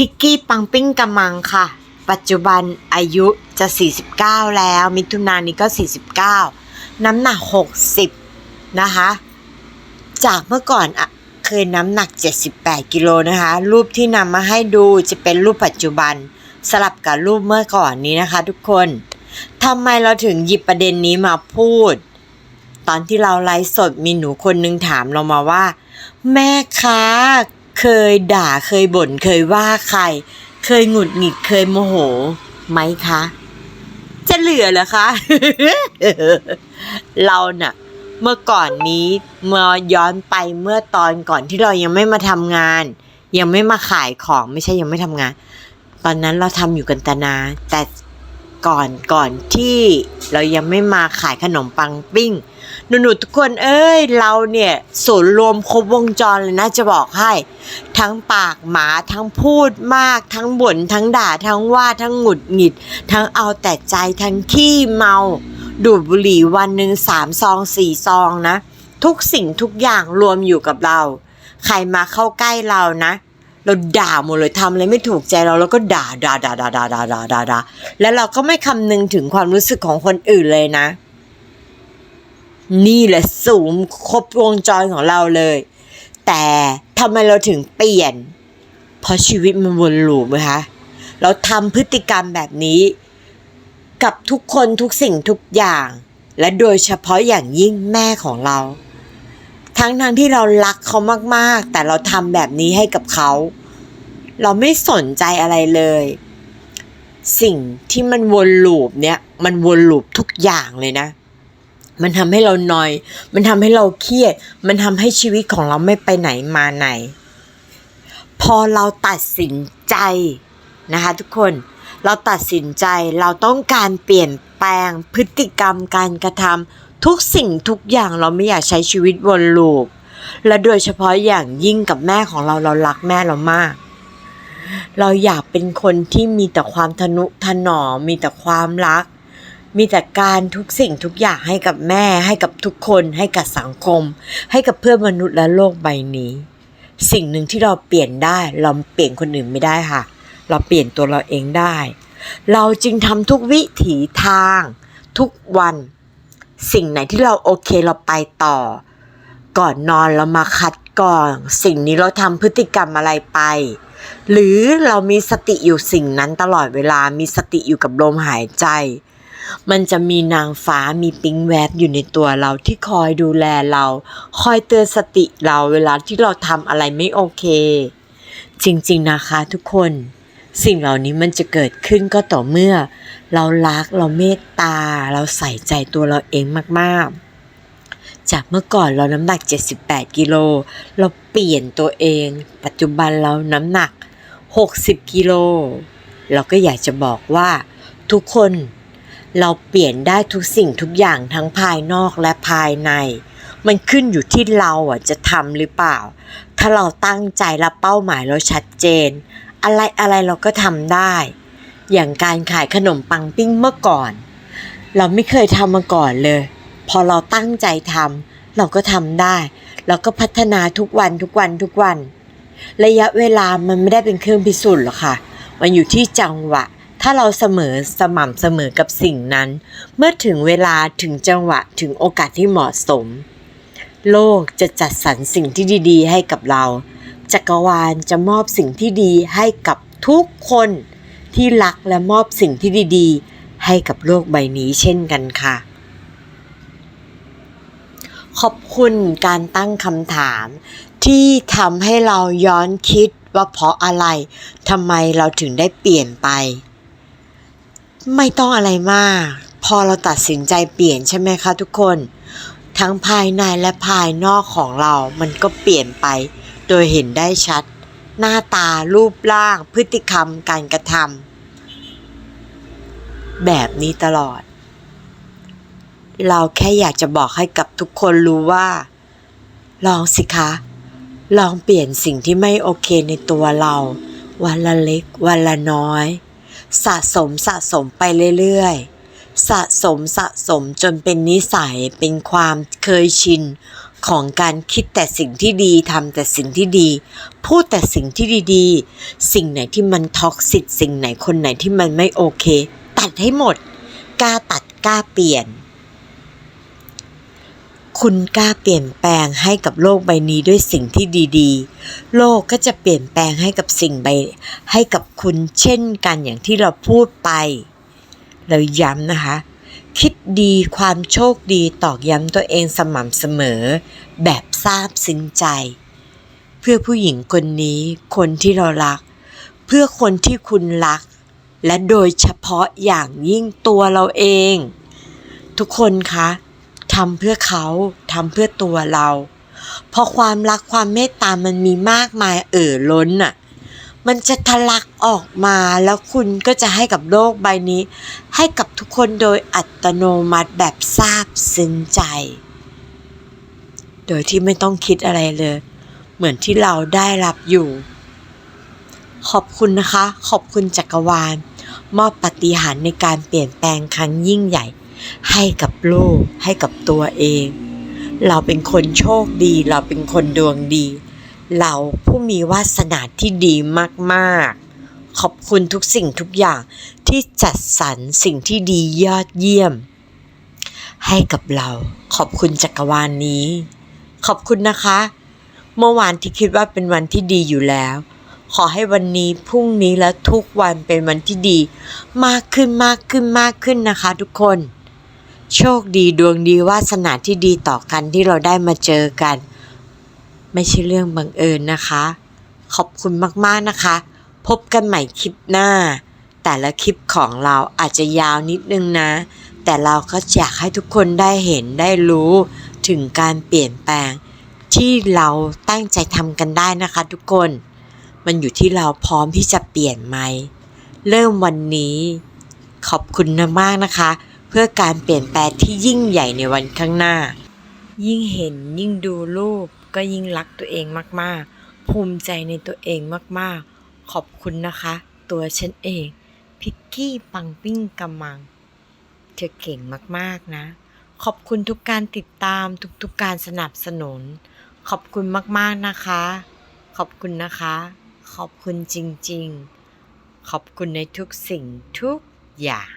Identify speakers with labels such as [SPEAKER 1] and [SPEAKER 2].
[SPEAKER 1] พิกกี้ปังปิ้งกำมังค่ะ ปัจจุบันอายุจะ 49 แล้ว มิถุนายนนี้ก็ 49 น้ำหนัก 60 นะคะ จากเมื่อก่อนอะเคยน้ำหนัก 78 กิโลนะคะ รูปที่นำมาให้ดูจะเป็นรูปปัจจุบันสลับกับรูปเมื่อก่อนนี้นะคะ ทุกคนทำไมเราถึงหยิบประเด็นนี้มาพูด ตอนที่เราไลฟ์สดมีหนูคนนึงถามเรามาว่า แม่คะ เคยด่าเคยบ่นเคยว่าใคร เคยหงุดหงิดเคยโมโหไหมคะ จะเหลือเหรอคะ เราน่ะ เมื่อก่อนนี้เมื่อย้อนไปเมื่อตอนก่อนที่เรายังไม่มาทำงาน ยังไม่มาขายของไม่ใช่ยังไม่ทำงาน ตอนนั้นเราทำอยู่กันตนา แต่ก่อนก่อนที่เรายังไม่มาขายขนมปังปิ้ง หนูๆทุกคนเอ้ย เราเนี่ยศูนย์รวมครบวงจรเลยนะจะบอกให้ ทั้งปากหมาทั้งพูดมาก ทั้งบ่นทั้งด่าทั้งว่าทั้งหงุดหงิด ทั้งเอาแต่ใจทั้งขี้เมา ดูดบุหรี่วันหนึ่งสามซองสี่ซองนะ ทุกสิ่งทุกอย่างรวมอยู่กับเรา ใครมาเข้าใกล้เรานะเราด่าหมดเลยทำอะไรไม่ถูกใจเราแล้วก็ด่าด่าด่าด่าด่าด่าด่าด่าด่าแล้วเราก็ไม่คำนึงถึงความรู้สึกของคนอื่นเลยนะ นี่แหละสูงครบวงจรของเราเลย แต่ทำไมเราถึงเปลี่ยน เพราะชีวิตมันวนลูปไหมคะเราทำพฤติกรรมแบบนี้ กับทุกคนทุกสิ่งทุกอย่าง และโดยเฉพาะอย่างยิ่งแม่ของเรา ทั้งทางที่เรารักเขามากๆ แต่เราทำแบบนี้ให้กับเขา เราไม่สนใจอะไรเลย สิ่งที่มันวนลูปเนี่ยมันวนลูปทุกอย่างเลยนะ มันทำให้เราหนอย มันทำให้เราเครียด มันทำให้ชีวิตของเราไม่ไปไหนมาไหน พอเราตัดสินใจนะคะทุกคน เราตัดสินใจ เราต้องการเปลี่ยนแปลงพฤติกรรมการกระทำทุกสิ่งทุกอย่างเราไม่อยากใช้ชีวิตวนลูป และโดยเฉพาะอย่างยิ่งกับแม่ของเราเรารักแม่เรามาก เราอยากเป็นคนที่มีแต่ความทนุถนอมมีแต่ความรัก มีแต่การทุกสิ่งทุกอย่างให้กับแม่ ให้กับทุกคน ให้กับสังคม ให้กับเพื่อนมนุษย์และโลกใบนี้ สิ่งหนึ่งที่เราเปลี่ยนได้ เราเปลี่ยนคนอื่นไม่ได้ค่ะ เราเปลี่ยนตัวเราเองได้ เราจึงทำทุกวิถีทาง ทุกวัน สิ่งไหนที่เราโอเคเราไปต่อ ก่อนนอนเรามาคัดก่อน สิ่งนี้เราทำพฤติกรรมอะไรไปหรือเรามีสติอยู่สิ่งนั้นตลอดเวลา มีสติอยู่กับลมหายใจ มันจะมีนางฟ้ามีปิ๊งแวบอยู่ในตัวเราที่คอยดูแลเรา คอยเตือนสติเราเวลาที่เราทำอะไรไม่โอเค จริงๆนะคะทุกคน สิ่งเหล่านี้มันจะเกิดขึ้นก็ต่อเมื่อ เรารักเราเมตตา เราใส่ใจตัวเราเองมากๆจากเมื่อก่อนเราน้ำหนัก 78 กิโล เราเปลี่ยนตัวเอง ปัจจุบันเราน้ำหนัก 60 กิโล เราก็อยากจะบอกว่า ทุกคน เราเปลี่ยนได้ทุกสิ่งทุกอย่างทั้งภายนอกและภายใน มันขึ้นอยู่ที่เราอะจะทำหรือเปล่า ถ้าเราตั้งใจและเป้าหมายเราชัดเจน อะไรอะไรเราก็ทำได้ อย่างการขายขนมปังปิ้งเมื่อก่อน เราไม่เคยทำมาก่อนเลย พอเราตั้งใจทำเราก็ทำได้ เราก็พัฒนาทุกวันทุกวันทุกวัน ระยะเวลามันไม่ได้เป็นเครื่องพิสูจน์หรอกค่ะ มันอยู่ที่จังหวะ ถ้าเราเสมอสม่ำเสมอกับสิ่งนั้น เมื่อถึงเวลาถึงจังหวะถึงโอกาสที่เหมาะสม โลกจะจัดสรรสิ่งที่ดีๆ ให้กับเรา จักรวาลจะมอบสิ่งที่ดีให้กับทุกคนที่รักและมอบสิ่งที่ดีๆ ให้กับโลกใบนี้เช่นกันค่ะ ขอบคุณการตั้งคำถาม ที่ทำให้เราย้อนคิดว่าเพราะอะไรทำไมเราถึงได้เปลี่ยนไป ไม่ต้องอะไรมาก พอเราตัดสินใจเปลี่ยนใช่ไหมคะทุกคน ทั้งภายในและภายนอกของเรา มันก็เปลี่ยนไป โดยเห็นได้ชัด หน้าตารูปร่าง พฤติกรรมการกระทำแบบนี้ตลอด เราแค่อยากจะบอกให้กับทุกคนรู้ว่า ลองสิคะ ลองเปลี่ยนสิ่งที่ไม่โอเคในตัวเรา วันละเล็ก วันละน้อย สะสมสะสมไปเรื่อยๆ สะสมสะสมจนเป็นนิสัยเป็นความเคยชินของการคิดแต่สิ่งที่ดีทำแต่สิ่งที่ดี พูดแต่สิ่งที่ดีๆ สิ่งไหนที่มันท็อกซิตสิ่งไหนคนไหนที่มันไม่โอเค ตัดให้หมดกล้าตัดกล้าเปลี่ยน คุณกล้าเปลี่ยนแปลงให้กับโลกใบนี้ด้วยสิ่งที่ดีๆ โลกก็จะเปลี่ยนแปลงให้กับสิ่งใบ ให้กับคุณเช่นกันอย่างที่เราพูดไป เราย้ำนะคะ คิดดีความโชคดีตอกย้ำตัวเองสม่ำเสมอ แบบซาบซึ้งใจ เพื่อผู้หญิงคนนี้ คนที่เรารัก เพื่อคนที่คุณรัก และโดยเฉพาะอย่างยิ่งตัวเราเอง ทุกคนคะ ทำเพื่อเขาทำเพื่อตัวเราพราะความรักความเมตตามันมีมากมายเอ่อล้นน่ะ มันจะทะลักออกมาแล้วคุณก็จะให้กับโลกใบนี้ ให้กับทุกคนโดยอัตโนมัติแบบซาบซึ้งใจ โดยที่ไม่ต้องคิดอะไรเลย เหมือนที่เราได้รับอยู่ ขอบคุณนะคะ ขอบคุณจักรวาล มอบปฏิหารในการเปลี่ยนแปลงครั้งยิ่งใหญ่ ให้กับโลกให้กับตัวเอง เราเป็นคนโชคดี เราเป็นคนดวงดี เราผู้มีวาสนาที่ดีมากๆ ขอบคุณทุกสิ่งทุกอย่างที่จัดสรรสิ่งที่ดียอดเยี่ยม ให้กับเราขอบคุณจักรวาลนนี้ ขอบคุณนะคะ เมื่อวานที่คิดว่าเป็นวันที่ดีอยู่แล้ว ขอให้วันนี้พรุ่งนี้และทุกวันเป็นวันที่ดี มากขึ้นมากขึ้นมากขึ้นนะคะ ทุกคน โชคดีดวงดีวาสนาที่ดีต่อกันที่เราได้มาเจอกัน ไม่ใช่เรื่องบังเอิญนะคะ ขอบคุณมากๆนะคะ พบกันใหม่คลิปหน้า แต่ละคลิปของเราอาจจะยาวนิดนึงนะ แต่เราก็อยากให้ทุกคนได้เห็นได้รู้ถึงการเปลี่ยนแปลง ที่เราตั้งใจทำกันได้นะคะ ทุกคน มันอยู่ที่เราพร้อมที่จะเปลี่ยนไหม เริ่มวันนี้ ขอบคุณมากนะคะ เพื่อการเปลี่ยนแปลงที่ยิ่งใหญ่ในวันข้างหน้า ยิ่งเห็นยิ่งดูรูปก็ยิ่งรักตัวเองมากๆ ภูมิใจในตัวเองมากๆ ขอบคุณนะคะ ตัวฉันเองพิกกี้ปังปิ้งกำมัง เธอเก่งมากๆนะ ขอบคุณทุกการติดตามทุกๆการสนับสนุน ขอบคุณมากๆนะคะ ขอบคุณนะคะ ขอบคุณจริงๆ ขอบคุณในทุกสิ่งทุกอย่าง